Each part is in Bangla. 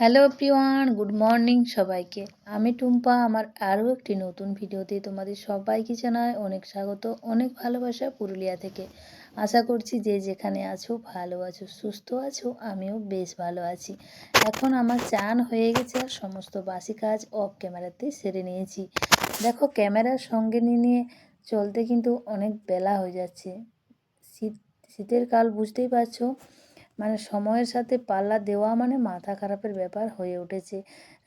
হ্যালো প্রিয়ান গুড মর্নিং সবাইকে। আমি টুম্পা, আমার আরও একটি নতুন ভিডিওতে তোমাদের সবাইকে জানাই অনেক স্বাগত, অনেক ভালোবাসা পুরুলিয়া থেকে। আশা করছি যে যেখানে আছো ভালো আছো, সুস্থ আছো, আমিও বেশ ভালো আছি। এখন আমার চান হয়ে গেছে আর সমস্ত বাসি কাজ অফ ক্যামেরাতে সেরে নিয়েছি। দেখো ক্যামেরার সঙ্গে নিয়ে নিয়ে চলতে কিন্তু অনেক বেলা হয়ে যাচ্ছে। শীত, শীতের কাল বুঝতেই পারছ মানে সময়ের সাথে পাল্লা দেওয়া মানে মাথা খারাপের ব্যাপার হয়ে উঠেছে।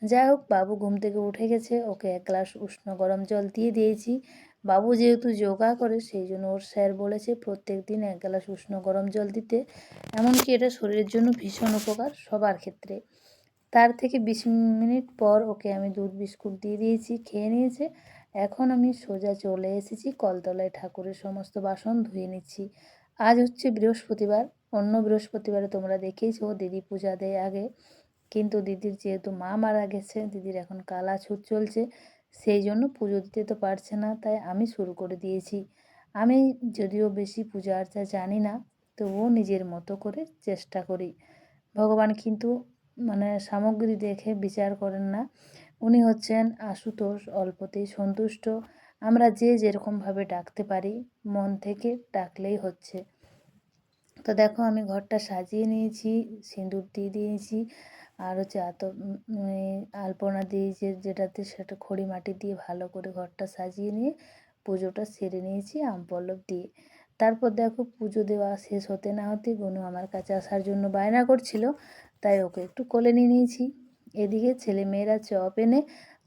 যাই হোক, বাবু ঘুম থেকে উঠে গেছে। ওকে এক গ্লাস উষ্ণ গরম জল দিয়ে দিয়েছি। বাবু যেহেতু যোগা করে, সেই জন্য ওর স্যার বলেছে প্রত্যেক দিন এক গ্লাস উষ্ণ গরম জল দিতে। এমনকি এটা শরীরের জন্য ভীষণ উপকার সবার ক্ষেত্রে। তার থেকে বিশ মিনিট পর ওকে আমি দুধ, বিস্কুট দিয়ে দিয়েছি, খেয়ে নিয়েছে। এখন আমি সোজা চলে এসেছি কলতলায়। ঠাকুরের সমস্ত বাসন ধুয়ে নিচ্ছি। আজ হচ্ছে বৃহস্পতিবার। অন্য বৃহস্পতিবারে তোমরা দেখেইছো দিদি পূজা দেয় আগে। কিন্তু দিদির যেহেতু মা মারা গেছে, দিদির এখন কালা ছুট চলছে, সেই জন্য পুজো দিতে তো পারছে না, তাই আমি শুরু করে দিয়েছি। আমি যদিও বেশি পূজা আর্চা জানি না, তবুও নিজের মতো করে চেষ্টা করি। ভগবান কিন্তু মানে সামগ্রী দেখে বিচার করেন না। উনি হচ্ছেন আশুতোষ অল্পতেই সন্তুষ্ট। আমরা যে যেরকমভাবে ডাকতে পারি, মন থেকে ডাকলেই হচ্ছে। তো দেখো আমি ঘরটা সাজিয়ে নিয়েছি, সিঁদুর দিয়ে দিয়েছি, আর হচ্ছে এত আলপনা দিয়েছি যেটাতে সেটা খড়ি মাটি দিয়ে ভালো করে ঘরটা সাজিয়ে নিয়ে পুজোটা সেরে নিয়েছি, আম পল্লব দিয়ে। তারপর দেখো পুজো দেওয়া শেষ হতে না হতে গনু আমার কাছে আসার জন্য বায়না করছিল, তাই ওকে একটু কোলে নিয়ে নিয়েছি। এদিকে ছেলে মেয়েরা চপ এনে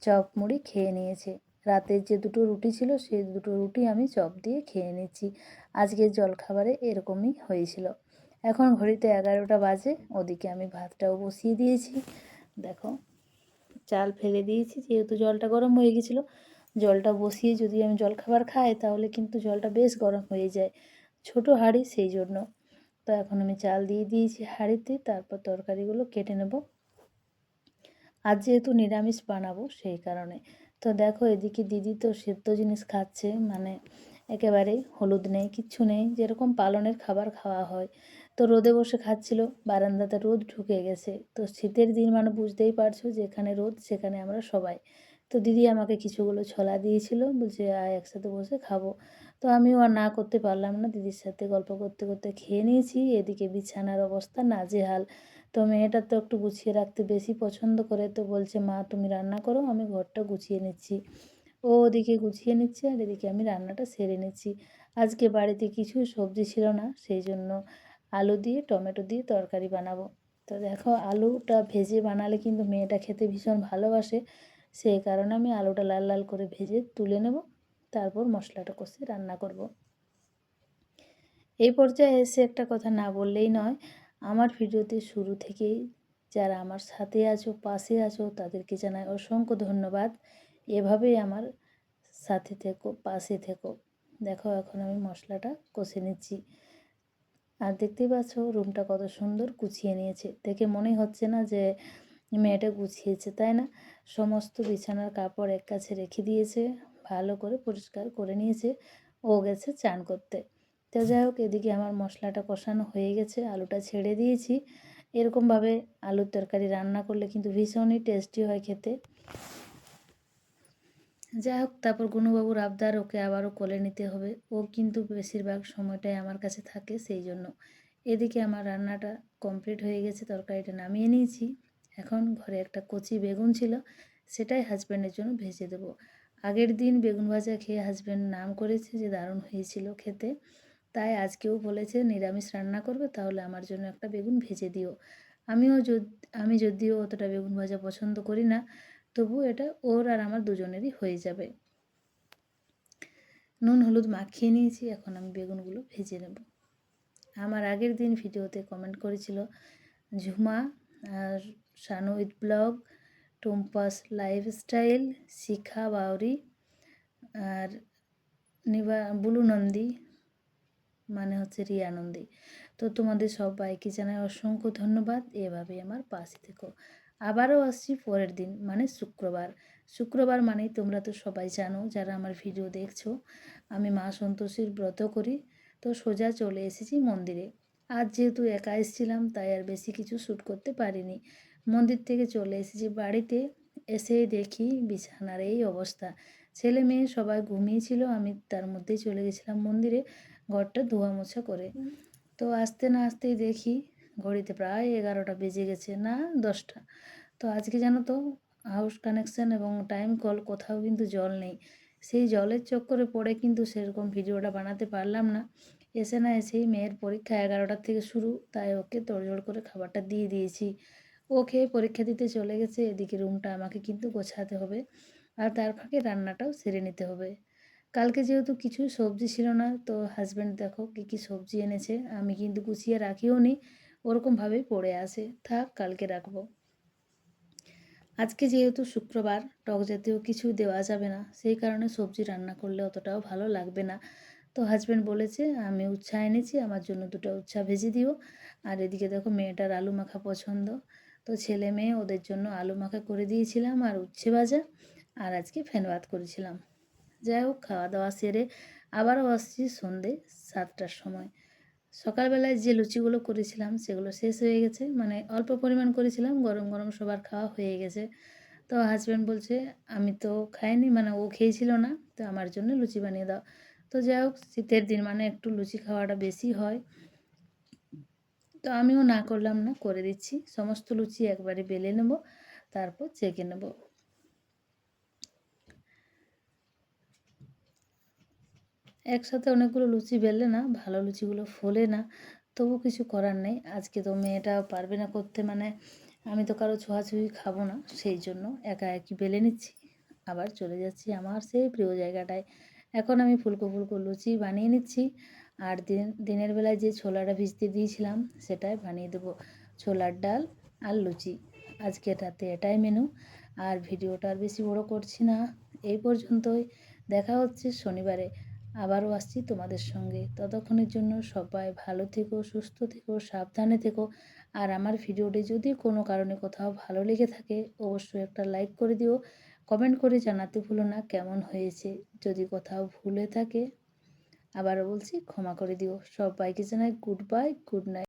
চপ মুড়ি খেয়ে নিয়েছে। রাতের যে দুটো রুটি ছিল সেই দুটো রুটি আমি চপ দিয়ে খেয়ে নিচ্ছি আজকের জলখাবারে এরকমই হয়েছিল। এখন ঘড়িতে এগারোটা বাজে, ওদিকে আমি ভাতটাও বসিয়ে দিয়েছি। দেখো, চাল ফেলে দিয়েছি, যেহেতু জলটা গরম হয়ে গেছিল। জলটা বসিয়ে যদি আমি জলখাবার খাই, তাহলে কিন্তু জলটা বেশ গরম হয়ে যায়। ছোট হাঁড়ি সেই জন্য। তো এখন আমি চাল দিয়ে দিয়েছি হাঁড়িতে, তারপর তরকারিগুলো কেটে নেব। আজ যেহেতু নিরামিষ বানাবো, সেই কারণে। তো দেখো এদিকে দিদি তো সেদ্ধ জিনিস খাচ্ছে মানে একেবারেই হলুদ নেই, কিচ্ছু নেই, যেরকম পালনের খাবার খাওয়া হয়। তো রোদে বসে খাচ্ছিল, বারান্দাতে রোদ ঢুকে গেছে। তো শীতের দিন মানে বুঝতেই পারছ যেখানে রোদ, সেখানে আমরা সবাই। তো দিদি আমাকে কিছুগুলো ছলা দিয়েছিল, বলছে, আয়, একসাথে বসে খাব। তো আমিও আর না করতে পারলাম না, দিদির সাথে গল্প করতে করতে খেয়ে নিয়েছি, এদিকে বিছানার অবস্থা নাজেহাল। তো মেয়েটা তো একটু গুছিয়ে রাখতে বেশি পছন্দ করে তো বলছে, মা, তুমি রান্না করো, আমি ঘরটা গুছিয়ে নিচ্ছি। ও ওদিকে গুছিয়ে নিচ্ছে আর এদিকে আমি রান্নাটা সেরে নিচ্ছি। আজকে বাড়িতে কিছু সবজি ছিল না, সেই জন্য আলু দিয়ে, টমেটো দিয়ে তরকারি বানাবো। তো দেখো, আলুটা ভেজে বানালে কিন্তু মেয়েটা খেতে ভীষণ ভালোবাসে, সেই কারণে আমি আলুটা লাল লাল করে ভেজে তুলে নেব, তারপর মশলাটা কষে রান্না করব। এই পর্যায়ে এসে একটা কথা না বললেই নয় আমার ভিডিওতে শুরু থেকেই যারা আমার সাথে আছো, পাশে আছো, তাদেরকে জানাই অসংখ্য ধন্যবাদ। এভাবেই আমার সাথে থেকো, পাশে থেকো। দেখো, এখন আমি মশলাটা কষে নিচ্ছি। আর দেখতেই পাচ্ছ, রুমটা কত সুন্দর গুছিয়ে নিয়েছে। দেখে মনে হচ্ছে না যে মেয়েটা গুছিয়েছে, তাই না? সমস্ত বিছানার কাপড় এক কাছে রেখে দিয়েছে, ভালো করে পরিষ্কার করে নিয়েছে। ও গেছে চান করতে। তো যাই হোক, এদিকে আমার মশলাটা কষানো হয়ে গেছে, আলুটা ছেড়ে দিয়েছি। এরকমভাবে আলুর তরকারি রান্না করলে কিন্তু ভীষণই টেস্টি হয় খেতে। যাই হোক, তারপর গুনুবাবুর আবদার ওকে আবারও কোলে নিতে হবে। ও কিন্তু বেশিরভাগ সময়টাই আমার কাছে থাকে সেই জন্য। এদিকে আমার রান্নাটা কমপ্লিট হয়ে গেছে, তরকারিটা নামিয়ে নিয়েছি। এখন ঘরে একটা কচি বেগুন ছিল, সেটাই হাজব্যান্ডের জন্য ভেজে দেবো। আগের দিন বেগুন ভাজা খেয়ে হাজব্যান্ড নাম করেছে যে দারুণ হয়েছিল খেতে। তাই আজকেও বলেছে, নিরামিষ রান্না করবে, তাহলে আমার জন্য একটা বেগুন ভেজে দিও। আমিও আমি যদিও অতটা বেগুন ভাজা পছন্দ করি না তবু এটা ওর আর আমার দুজনেরই হয়ে যাবে। নুন, হলুদ মাখিয়ে নিয়েছি, এখন আমি বেগুনগুলো ভেজে নেব। আমার আগের দিন ভিডিওতে কমেন্ট করেছিল, ঝুমা আর Shanu with blog, Tumpa's lifestyle, Shikha Bauri আর নিবা বুলু নন্দী মানে হচ্ছে রিয়া নন্দী। তো তোমাদের সবাইকে জানাই অসংখ্য ধন্যবাদ। এভাবেই আমার পাশে থেকো। আবারও আসছি পরের দিন মানে শুক্রবার। শুক্রবার মানেই তোমরা তো সবাই জানো, যারা আমার ভিডিও দেখছ, আমি মা সন্তোষীর ব্রত করি। তো সোজা চলে এসেছি মন্দিরে। আজ যেহেতু একা এসেছিলাম, তাই আর বেশি কিছু শ্যুট করতে পারিনি। মন্দির থেকে চলে এসেছি বাড়িতে এসেই দেখি বিছানার এই অবস্থা। ছেলে মেয়ে সবাই ঘুমিয়েছিল, আমি তার মধ্যেই চলে গেছিলাম মন্দিরে। ঘরটা ধোয়া মোছা করে। তো আসতে না আসতেই দেখি ঘড়িতে প্রায় এগারোটা বেজে গেছে না দশটা। তো আজকে জানো তো হাউস কানেকশন এবং টাইম কল কোথাও কিন্তু জল নেই। সেই জলের চক্করে পড়ে কিন্তু সেরকম ভিডিওটা বানাতে পারলাম না। এসে না এসেই মেয়ের পরীক্ষা এগারোটার থেকে শুরু তাই ওকে তোড়জোড় করে খাবারটা দিয়ে দিয়েছি। ও খেয়ে পরীক্ষা দিতে চলে গেছে এদিকে রুমটা আমাকে কিন্তু গোছাতে হবে। আর তার ফাঁকে রান্নাটাও সেরে নিতে হবে। কালকে যেহেতু কিছু সবজি ছিল না, তো হাজব্যান্ড দেখো কী কী সবজি এনেছে, আমি কিন্তু গুছিয়ে রাখিও নি ওরকমভাবেই পড়ে আসে থাক কালকে রাখব। আজকে যেহেতু শুক্রবার, টক জাতীয় কিছু দেওয়া যাবে না, সেই কারণে সবজি রান্না করলে অতটাও ভালো লাগবে না। তো হাজব্যান্ড বলেছে, আমি উচ্ছা এনেছি, আমার জন্য দুটো উচ্ছা ভেজে দিও। আর এদিকে দেখো মেয়েটার আলু মাখা পছন্দ। তো ছেলে মেয়ে ওদের জন্য আলু মাখা করে দিয়েছিলাম আর উচ্ছে ভাজা, আর আজকে ফ্যান ভাত করেছিলাম। যাই হোক খাওয়া দাওয়া সেরে আবারও আসছি সন্ধে সাতটার সময়। সকালবেলায় যে লুচিগুলো করেছিলাম, সেগুলো শেষ হয়ে গেছে। মানে অল্প পরিমাণ করেছিলাম, গরম গরম সবার খাওয়া হয়ে গেছে। তো হাজব্যান্ড বলছে, আমি তো খাইনি। মানে ও খেয়েছিল না, তো আমার জন্য লুচি বানিয়ে দাও। তো যাই হোক, শীতের দিন মানে একটু লুচি খাওয়াটা বেশি হয়। তো আমিও না করলাম না, করে দিচ্ছি। সমস্ত লুচি একবারে বেলে নেব, তারপর চেকে নেব। একসাথে অনেকগুলো লুচি বেললে না, ভালো লুচিগুলো ফোলে না। তবু কিছু করার নেই। আজকে তো মেয়েটা পারবে না করতে মানে আমি তো কারও ছোঁয়াছুঁয়ি খাব না, সেই জন্য একা একই বেলে নিচ্ছি। আবার চলে যাচ্ছি আমার সেই প্রিয় জায়গাটায়। এখন আমি ফুলকো ফুলকো লুচি বানিয়ে নিচ্ছি। আর দিন, দিনের বেলায় যে ছোলাটা ভিজতে দিয়েছিলাম, সেটাই বানিয়ে দেবো। ছোলার ডাল আর লুচি। আজকে রাতে এটাই মেনু। আর ভিডিওটা আর বেশি বড় করছি না। এই পর্যন্তই। দেখা হচ্ছে শনিবারে। আবারও আসছি তোমাদের সঙ্গে। ততক্ষণের জন্য সবাই ভালো থেকো, সুস্থ থেকো, সাবধানে থেকো। আর আমার ভিডিওটি যদি কোনো কারণে কোথাও ভালো লেগে থাকে, অবশ্যই একটা লাইক করে দিও। কমেন্ট করে জানাতে ভুলো না কেমন হয়েছে। যদি কোথাও ভুলে থাকে, আবারও বলছি, ক্ষমা করে দিও। সবাইকে জানাই গুড বাই গুড নাইট